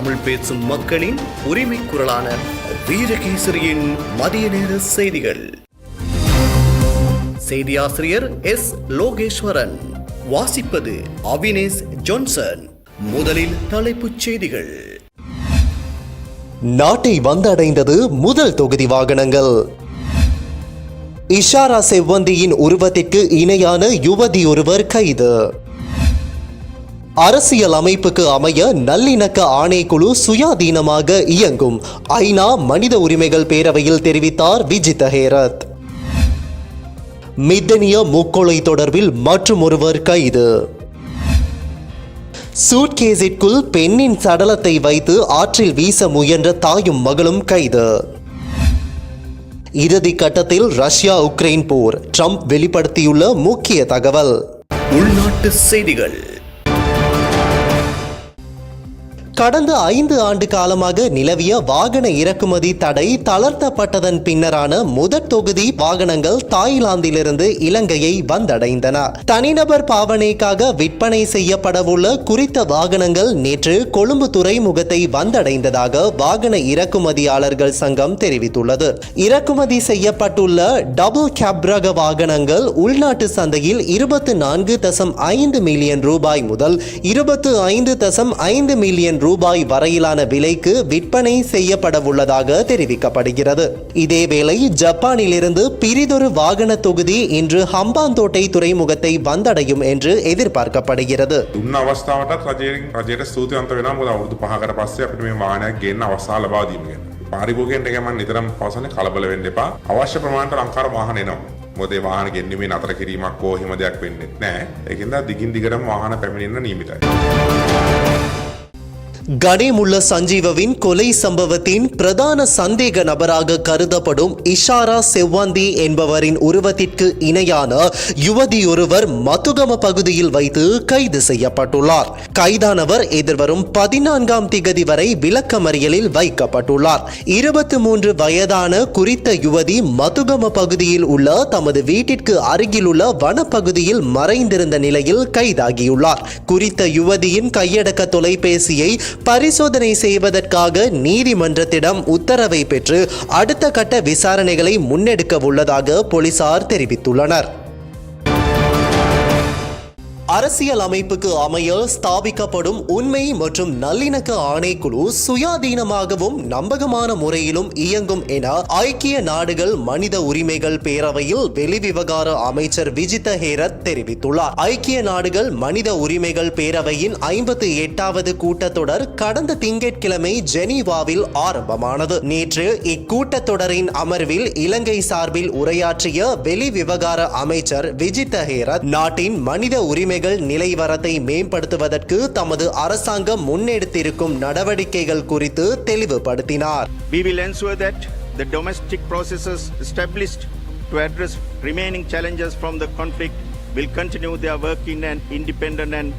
தமிழ் பேசும் மக்களின் உரிமை குரலான வீரகேசரியின் மதிய நேர செய்திகள். செய்தி ஆசிரியர் எஸ். லோகேஸ்வரன். வாசிப்பது அவினேஷ் ஜான்சன். முதலில் தலைப்புச் செய்திகள். நாட்டை வந்தடைந்தது முதல் தொகுதி வாகனங்கள். இஷாரா செவ்வந்தியின் உருவத்திற்கு இணையான யுவதி ஒருவர் கைது. அரசியல் அமைப்புக்கு அமைய நல்லிணக்க ஆணைக்குழு சுயாதீனமாக இயங்கும். ஐநா மனித உரிமைகள் பேரவையில் தெரிவித்தார் விஜித் ஹேரத். மித்தனிய முக்கொலை தொடர்பில் மற்றும் ஒருவர் கைது. சூட்கேஸிற்குள் பெண்ணின் சடலத்தை வைத்து ஆற்றில் வீச முயன்ற தாயும் மகளும் கைது. இறுதி கட்டத்தில் ரஷ்யா உக்ரைன் போர் ட்ரம்ப் வெளிப்படுத்தியுள்ள முக்கிய தகவல். உள்நாட்டு செய்திகள். கடந்த ஐந்து ஆண்டு காலமாக நிலவிய வாகன இறக்குமதி தடை தளர்த்தப்பட்டதன் பின்னரான முதற் தொகுதி வாகனங்கள் தாய்லாந்திலிருந்து இலங்கையை வந்தடைந்தன. தனிநபர் பாவனைக்காக விற்பனை செய்யப்படவுள்ள குறித்த வாகனங்கள் நேற்று கொழும்பு துறைமுகத்தை வந்தடைந்ததாக வாகன இறக்குமதியாளர்கள் சங்கம் தெரிவித்துள்ளது. இறக்குமதி செய்யப்பட்டுள்ள டபுள் கேப் ரக வாகனங்கள் உள்நாட்டு சந்தையில் இருபத்து நான்கு தசம் ஐந்து மில்லியன் ரூபாய் முதல் இருபத்து ஐந்து தசம் ஐந்து மில்லியன் ரூபாய் வரையிலான விலைக்கு விற்பனை செய்யப்படவுள்ளதாக தெரிவிக்கப்படுகிறது இதேவேளை ஜப்பானிலிருந்து பிரிதொரு வாகன தொகுதி இன்று ஹம்பாந்தோட்டை துறைமுகத்தை வந்தடையும் என்று எதிர்பார்க்கப்படுகிறது දුන්න අවස්ථාවටත් රජයෙන් රජයට ස්තුතිවන්ත වෙනවා මොකද අවුරුදු පහකට පස්සේ අපිට මේ වාහනයක් ගෙන්න අවස්ථාව ලබා දීම ගැන. පාරිභෝගිකයන්ට එක මම නිතරම පවසන්නේ කලබල වෙන්න එපා. අවශ්‍ය ප්‍රමාණයට ලංකාර වාහන එනවා. මොකද ඒ වාහන ගෙන්වීමේ නතර කිරීමක් හෝ එහෙම දෙයක් වෙන්නේ නැහැ. ඒකින්ද දිගින් දිගටම වාහන පැමිණෙන්න නියමිතයි. கனிமுள்ள சஞ்சீவவின் கொலை சம்பவத்தின் பிரதான சந்தேக நபராக கருதப்படும் இஷாரா செவ்வந்தி என்பவரின் உருவத்திற்கு இணையான யுவதியொருவர் மதுகம பகுதியில் வைத்து கைது செய்யப்பட்டுள்ளார். கைதானவர் எதிர்வரும் பதினான்காம் திகதி வரை விளக்கமறியலில் வைக்கப்பட்டுள்ளார். இருபத்தி மூன்று வயதான குறித்த யுவதி மதுகம பகுதியில் உள்ள தமது வீட்டிற்கு அருகிலுள்ள வனப்பகுதியில் மறைந்திருந்த நிலையில் கைதாகியுள்ளார். குறித்த யுவதியின் கையடக்க தொலைபேசியை பரிசோதனை செய்வதற்காக நீதிமன்றத்திடம் உத்தரவை பெற்று அடுத்த கட்ட விசாரணைகளை முன்னெடுக்க உள்ளதாக போலீசார் தெரிவித்துள்ளனர். அரசியல் அமைப்புக்கு அமைய ஸ்தாபிக்கப்படும் உண்மை மற்றும் நல்லிணக்க ஆணைக்குழு சுயாதீனமாகவும் நம்பகமான முறையிலும் இயங்கும் என ஐக்கிய நாடுகள் மனித உரிமைகள் பேரவையில் வெளிவிவகார அமைச்சர் விஜித ஹேரத் தெரிவித்துள்ளார். ஐக்கிய நாடுகள் மனித உரிமைகள் பேரவையின் ஐம்பத்தி எட்டாவது கூட்டத்தொடர் கடந்த திங்கட்கிழமை ஜெனீவாவில் ஆரம்பமானது. நேற்று இக்கூட்டத்தொடரின் அமர்வில் இலங்கை சார்பில் உரையாற்றிய வெளிவிவகார அமைச்சர் விஜித ஹேரத் நாட்டின் மனித உரிமை உரிமைகள் நிலைவரத்தை மேம்படுத்துவதற்கு தமது அரசாங்கம் முன்னெடுத்திருக்கும் நடவடிக்கைகள் குறித்து தெளிவுபடுத்தினார் We will ensure that the domestic processes established to address remaining challenges from the conflict will continue their work in an independent and.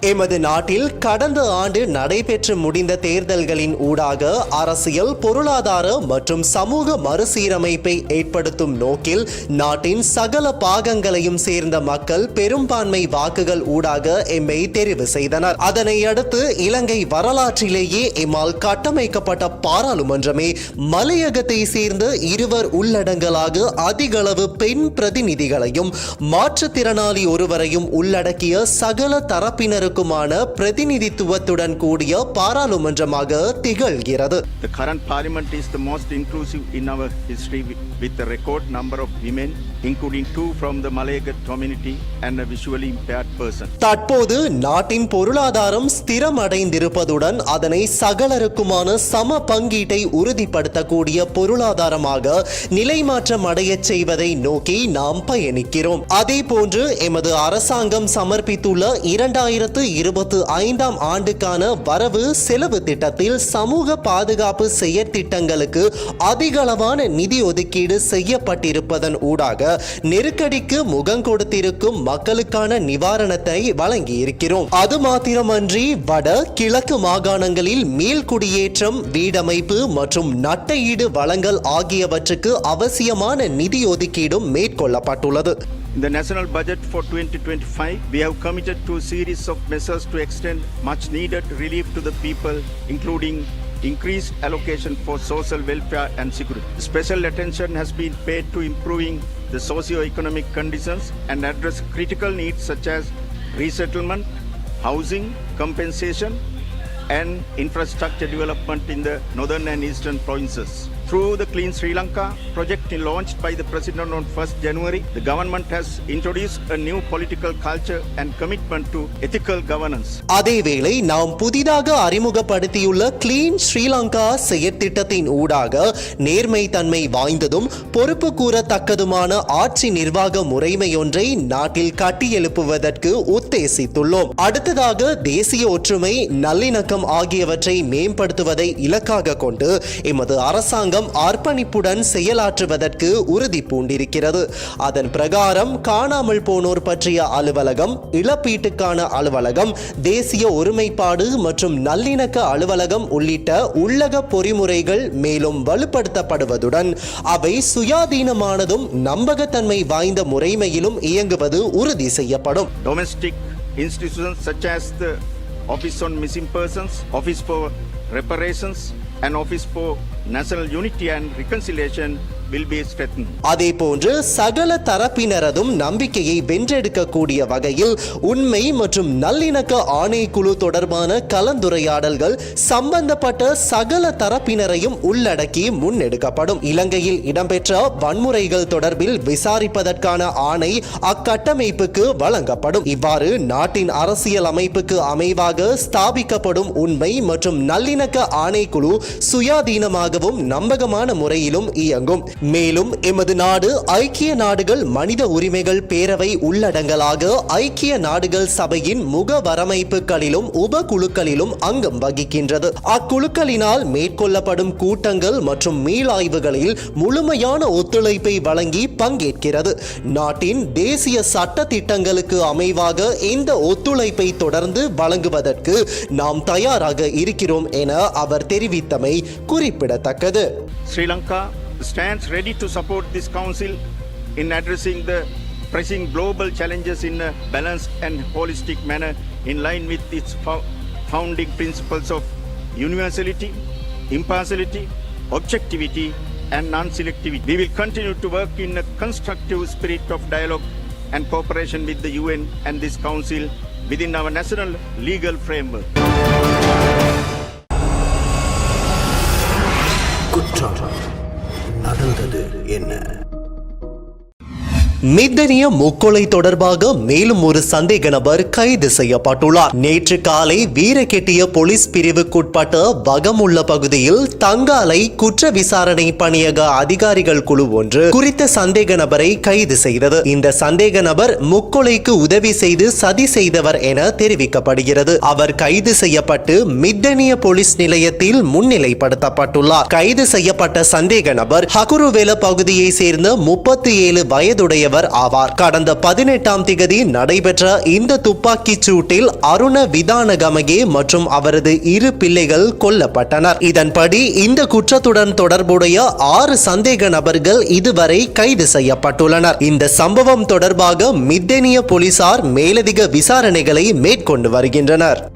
எமது நாட்டில் கடந்த ஆண்டு நடைபெற்று முடிந்த தேர்தல்களின் ஊடாக அரசியல் பொருளாதார மற்றும் சமூக மறுசீரமைப்பை ஏற்படுத்தும் நோக்கில் நாட்டின் சகல பாகங்களையும் சேர்ந்த மக்கள் பெரும்பான்மை வாக்குகள் ஊடாக எம்மை தெரிவு செய்தனர். அதனை அடுத்து இலங்கை வரலாற்றிலேயே எம்மால் கட்டமைக்கப்பட்ட பாராளுமன்றமே மலையகத்தை சேர்ந்த இருவர் உள்ளடங்கலாக அதிகளவு பெண் பிரதிநிதிகளையும் மாற்றுத்திறனாளி ஒருவரையும் உள்ளடக்கிய சகல தரப்பினருக்குமான பிரதிநிதித்துவத்துடன் கூடிய பாராளுமன்றமாக திகழ்கிறது The current parliament is the most inclusive in our history wi- with a record number of women, including two from the Malayagat community and a visually impaired person. தற்போது நாட்டின் பொருளாதாரம் ஸ்திரமடைந்திருப்பதுடன் அதனை சகலருக்குமான சம பங்கீட்டை உறுதிப்படுத்தக்கூடிய பொருளாதாரமாக நிலைமாற்றம் அடையச் செய்வதை நோக்கி நாம் பயணிக்கிறோம் அதே போன்று எமது அரசாங்கம் சமர்ப்பித்துள்ள இரண்டாயிரத்து இருபத்து ஐந்தாம் ஆண்டுக்கான வரவு செலவு திட்டத்தில் சமூக பாதுகாப்பு செயற்திட்டங்களுக்கு அதிகளவான நிதி ஒதுக்கீடு செய்யப்பட்டிருப்பதன் ஊடாக நெருக்கடிக்கு முகம் கொடுத்திருக்கும் மக்களுக்கான நிவாரணத்தை வழங்கி இருக்கிறோம் அது மாத்திரமன்றி வட கிழக்கு மாகாணங்களில் மீள்குடியேற்றம் வீடமைப்பு மற்றும் நட்டையீடு வழங்கல் ஆகியவற்றுக்கு அவசியமான நிதி ஒதுக்கீடும் மேற்கொள்ளப்பட்டுள்ளது. In the national budget for 2025, we have committed to a series of measures to extend much needed relief to the people, including increased allocation for social welfare and security. Special attention has been paid to improving the socio-economic conditions and address critical needs such as resettlement, housing, compensation, and infrastructure development in the northern and eastern provinces. Through the Clean Sri Lanka project launched by the President on 1st January, the government has introduced a new political culture and commitment to ethical governance. அதேவேளை நாம் புதிதாக அறிமுகப்படுத்தியுள்ள clean Sri Lanka செயற்திட்டத்தின் ஊடாக நேர்மை தன்மை வாய்ந்ததும் பொறுப்பு கூறத்தக்கதுமான ஆட்சி நிர்வாக முறைமையொன்றை நாட்டில் கட்டியெழுப்புவதற்கு உத்தேசித்துள்ளோம் அடுத்ததாக தேசிய ஒற்றுமை நல்லிணக்கம் ஆகியவற்றை மேம்படுத்துவதை இலக்காக கொண்டு எமது அரசாங்கம் அர்ப்பணிப்புடன் செயலாற்றுவதற்கு உறுதி பூண்டிருக்கிறது. அதன் பிரகாரம் காணாமல் போனோர் பற்றிய அலுவலகம் இழப்பீட்டுக்கான அலுவலகம் தேசிய ஒருமைப்பாடு மற்றும் நல்லிணக்க அலுவலகம் உள்ளிட்ட உள்ளக பொறிமுறைகள் மேலும் வலுப்படுத்தப்படுவதுடன் அவை சுயாதீனமானதும் நம்பகத்தன்மை வாய்ந்த முறைமையிலும் இயங்குவது உறுதி செய்யப்படும். Domestic institutions such as the Office on Missing Persons, Office for Reparations, and Office for National Unity and Reconciliation அதே போன்று சகல தரப்பினரதும் நம்பிக்கையை வென்றெடுக்கக்கூடிய வகையில் உண்மை மற்றும் நல்லிணக்க ஆணைக்குழு தொடர்பான கலந்துரையாடல்கள் சம்பந்தப்பட்ட சகல தரப்பினரையும் உள்ளடக்கி முன்னெடுக்கப்படும். இலங்கையில் இடம்பெற்ற வன்முறைகள் தொடர்பில் விசாரிப்பதற்கான ஆணை அக்கட்டமைப்புக்கு வழங்கப்படும். இவ்வாறு நாட்டின் அரசியல் அமைப்புக்கு அமைவாக ஸ்தாபிக்கப்படும் உண்மை மற்றும் நல்லிணக்க ஆணைக்குழு சுயாதீனமாக சுயாதீனமாகவும் நம்பகமான முறையிலும் இயங்கும். மேலும் எமது நாடு ஐக்கிய நாடுகள் மனித உரிமைகள் பேரவை உள்ளடங்கலாக ஐக்கிய நாடுகள் சபையின் முக வரமைப்புகளிலும் உபகுழுக்களிலும் அங்கம் வகிக்கின்றது. அக்குழுக்களினால் மேற்கொள்ளப்படும் கூட்டங்கள் மற்றும் மீளாய்வுகளில் முழுமையான ஒத்துழைப்பை வழங்கி பங்கேற்கிறது. நாட்டின் தேசிய சட்ட திட்டங்களுக்கு அமைவாக இந்த ஒத்துழைப்பை தொடர்ந்து வழங்குவதற்கு நாம் தயாராக இருக்கிறோம் என அவர் தெரிவித்தமை குறிப்பிடத்தக்கது. Sri Lanka stands ready to support this council in addressing the pressing global challenges in a balanced and holistic manner in line with its fo- founding principles of universality, impartiality, objectivity, and non-selectivity. We will continue to work in a constructive spirit of dialogue and cooperation with the UN and this council within our national legal framework. குற்றம் நடந்தது என்ன? மித்தனிய முக்கொலை தொடர்பாக மேலும் ஒரு சந்தேக நபர் கைது செய்யப்பட்டுள்ளார். நேற்று காலை வீரகெட்டிய போலீஸ் பிரிவுக்குட்பட்ட வகமுள்ள பகுதியில் தங்காலை குற்ற விசாரணை பணியக அதிகாரிகள் குழு ஒன்று குறித்த சந்தேக நபரை கைது செய்தது. இந்த சந்தேக நபர் முக்கொலைக்கு உதவி செய்து சதி செய்தவர் என தெரிவிக்கப்படுகிறது. அவர் கைது செய்யப்பட்டு மித்தனிய போலீஸ் நிலையத்தில் முன்னிலைப்படுத்தப்பட்டுள்ளார். கைது செய்யப்பட்ட சந்தேக நபர் ஹகுருவேல பகுதியை சேர்ந்த முப்பத்தி ஏழு வயதுடைய வயதுடையவர் ஆவார். கடந்த பதினெட்டாம் திகதி நடைபெற்ற இந்த துப்பாக்கிச் சூட்டில் அருண விதானகமகே மற்றும் அவரது இரு பிள்ளைகள் கொல்லப்பட்டனர். இதன்படி இந்த குற்றத்துடன் தொடர்புடைய ஆறு சந்தேக நபர்கள் இதுவரை கைது செய்யப்பட்டுள்ளனர். இந்த சம்பவம் தொடர்பாக மித்தேனிய போலீசார் மேலதிக விசாரணைகளை மேற்கொண்டு வருகின்றனர்.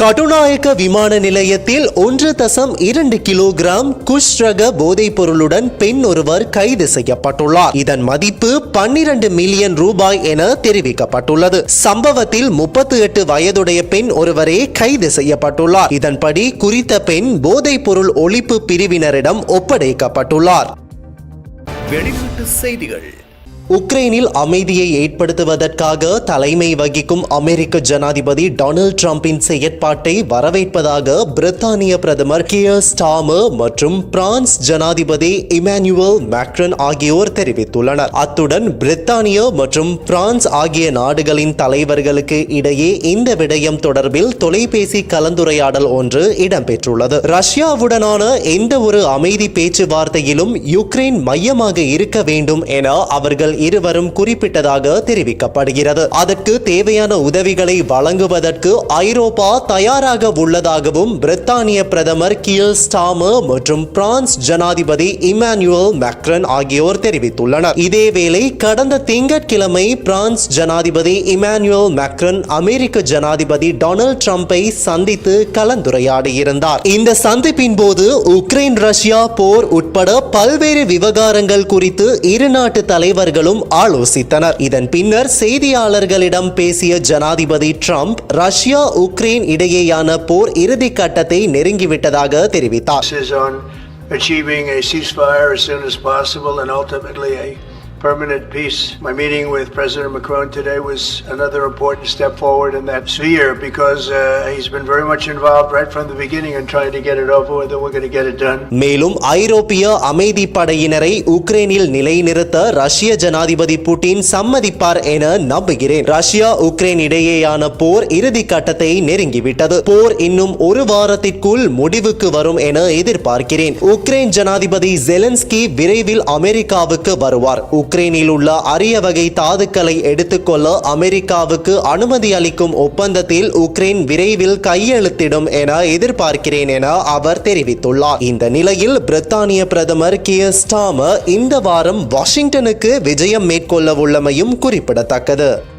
கட்டுநாயக்க விமான நிலையத்தில் ஒன்று தசம் இரண்டு கிலோகிராம் குஷ் ரக போதைப் பொருளுடன் பெண் ஒருவர் கைது செய்யப்பட்டுள்ளார். இதன் மதிப்பு பன்னிரண்டு மில்லியன் ரூபாய் என தெரிவிக்கப்பட்டுள்ளது. சம்பவத்தில் முப்பத்தி எட்டு வயதுடைய பெண் ஒருவரே கைது செய்யப்பட்டுள்ளார். இதன்படி குறித்த பெண் போதைப் பொருள் ஒழிப்பு பிரிவினரிடம் ஒப்படைக்கப்பட்டுள்ளார். வெளிநாட்டு செய்திகள். உக்ரைனில் அமைதியை ஏற்படுத்துவதற்காக தலைமை வகிக்கும் அமெரிக்க ஜனாதிபதி டொனால்ட் ட்ரம்பின் செயற்பாட்டை வரவேற்பதாக பிரித்தானிய பிரதமர் கியர் ஸ்டாமர் மற்றும் பிரான்ஸ் ஜனாதிபதி இமானுவல் மேக்ரன் ஆகியோர் தெரிவித்துள்ளனர். அத்துடன் பிரித்தானிய மற்றும் பிரான்ஸ் ஆகிய நாடுகளின் தலைவர்களுக்கு இடையே இந்த விடயம் தொடர்பில் தொலைபேசி கலந்துரையாடல் ஒன்று இடம்பெற்றுள்ளது. ரஷ்யாவுடனான எந்த ஒரு அமைதி பேச்சுவார்த்தையிலும் யுக்ரைன் மையமாக இருக்க வேண்டும் என அவர்கள் இருவரும் குறிப்பிட்டதாக தெரிவிக்கப்படுகிறது. அதற்கு தேவையான உதவிகளை வழங்குவதற்கு ஐரோப்பா தயாராக உள்ளதாகவும் பிரித்தானிய பிரதமர் கியல் ஸ்டாமர் மற்றும் பிரான்ஸ் ஜனாதிபதி இமானுவல் மேக்ரன் ஆகியோர் தெரிவித்துள்ளனர். இதேவேளை கடந்த திங்கட்கிழமை பிரான்ஸ் ஜனாதிபதி இமானுவல் மேக்ரன் அமெரிக்க ஜனாதிபதி டொனால்ட் ட்ரம்ப்பை சந்தித்து கலந்துரையாடியிருந்தார். இந்த சந்திப்பின் போது உக்ரைன் ரஷ்யா போர் உட்பட பல்வேறு விவகாரங்கள் குறித்து இரு நாட்டு தலைவர்களும் ஆலோசித்தனர். இதன் பின்னர் செய்தியாளர்களிடம் பேசிய ஜனாதிபதி ட்ரம்ப் ரஷ்யா உக்ரைன் இடையேயான போர் இறுதி கட்டத்தை நெருங்கிவிட்டதாக தெரிவித்தார். Permanent peace. My meeting with President Macron today was another important step forward in that sphere because uh, he's been very much involved right from the beginning in trying to get it over with and we're going to get it done. மேலும் ஐரோப்பிய அமைதி படையினரை உக்ரைனில் நிலைநிறுத்த ரஷ்ய ஜனாதிபதி Putin சம்மதிப்பார் என நம்புகிறேன் ரஷ்யா உக்ரைன் இடையேயான போர் இறுதி கட்டத்தை நெருங்கிவிட்டது போர் இன்னும் ஒரு வாரத்திற்குள் முடிவுக்கு வரும் என எதிர்பார்க்கிறேன் உக்ரைன் ஜனாதிபதி ஜெலன்ஸ்கி விரைவில் அமெரிக்காவுக்கு வருவார் உக்ரைனில் உள்ள அரிய வகை தாதுக்களை எடுத்துக்கொள்ள அமெரிக்காவுக்கு அனுமதி அளிக்கும் ஒப்பந்தத்தில் உக்ரைன் விரைவில் கையெழுத்திடும் என எதிர்பார்க்கிறேன் என அவர் தெரிவித்துள்ளார். இந்த நிலையில் பிரித்தானிய பிரதமர் கியர் ஸ்டாமர் இந்த வாரம் வாஷிங்டனுக்கு விஜயம் மேற்கொள்ள உள்ளமையும் குறிப்பிடத்தக்கது.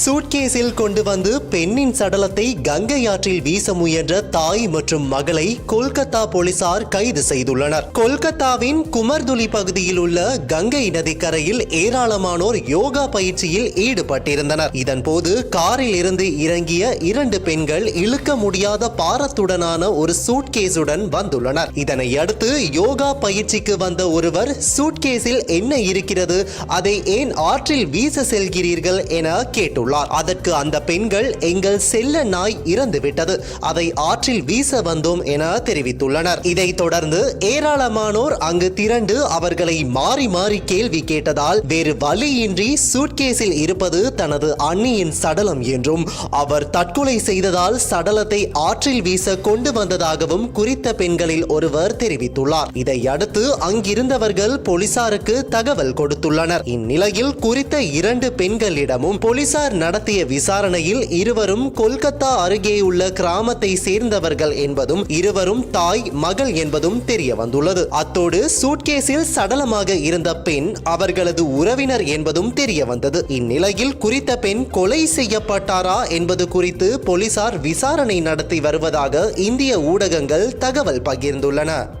சூட்கேஸில் கொண்டு வந்து பெண்ணின் சடலத்தை கங்கை ஆற்றில் வீச முயன்ற தாய் மற்றும் மகளை கொல்கத்தா போலீசார் கைது செய்துள்ளனர். கொல்கத்தாவின் குமர்துளி பகுதியில் உள்ள கங்கை நதிக்கரையில் ஏராளமானோர் யோகா பயிற்சியில் ஈடுபட்டிருந்தனர். இதன்போது காரில் இருந்து இறங்கிய இரண்டு பெண்கள் இழுக்க முடியாத பாரத்துடனான ஒரு சூட்கேஸுடன் வந்துள்ளனர். இதனை அடுத்து யோகா பயிற்சிக்கு வந்த ஒருவர் சூட்கேஸில் என்ன இருக்கிறது? அதை ஏன் ஆற்றில் வீச செல்கிறீர்கள்? என தெரிவித்துள்ளார் அதற்கு அந்த பெண்கள் எங்கள் செல்ல நாய் இறந்துவிட்டது அதை ஆற்றில் வீச வந்தோம் என தெரிவித்துள்ளனர். இதை தொடர்ந்து ஏராளமானோர் அங்கு திரண்டு அவர்களை மாறி மாறி கேள்வி கேட்டதால் வேறு வழியின்றி சூட்கேஸில் இருப்பது தனது அண்ணியின் சடலம் என்றும் அவர் தற்கொலை செய்ததால் சடலத்தை ஆற்றில் வீச கொண்டு வந்ததாகவும் குறித்த பெண்களில் ஒருவர் தெரிவித்துள்ளார். இதை அடுத்து அங்கிருந்தவர்கள் போலீசாருக்கு தகவல் கொடுத்துள்ளனர். இந்நிலையில் குறித்த இரண்டு பெண்களிடமும் போலீசார் நடத்திய விசாரணையில் இருவரும் கொல்கத்தா அருகேயுள்ள கிராமத்தை சேர்ந்தவர்கள் என்பதும் இருவரும் தாய் மகள் என்பதும் தெரிய வந்துள்ளது அத்தோடு சூட்கேஸில் சடலமாக இருந்த பெண் அவர்களது உறவினர் என்பதும் தெரிய வந்தது இந்நிலையில் குறித்த பெண் கொலை செய்யப்பட்டாரா என்பது குறித்து போலீசார் விசாரணை நடத்தி வருவதாக இந்திய ஊடகங்கள் தகவல் பகிர்ந்துள்ளன.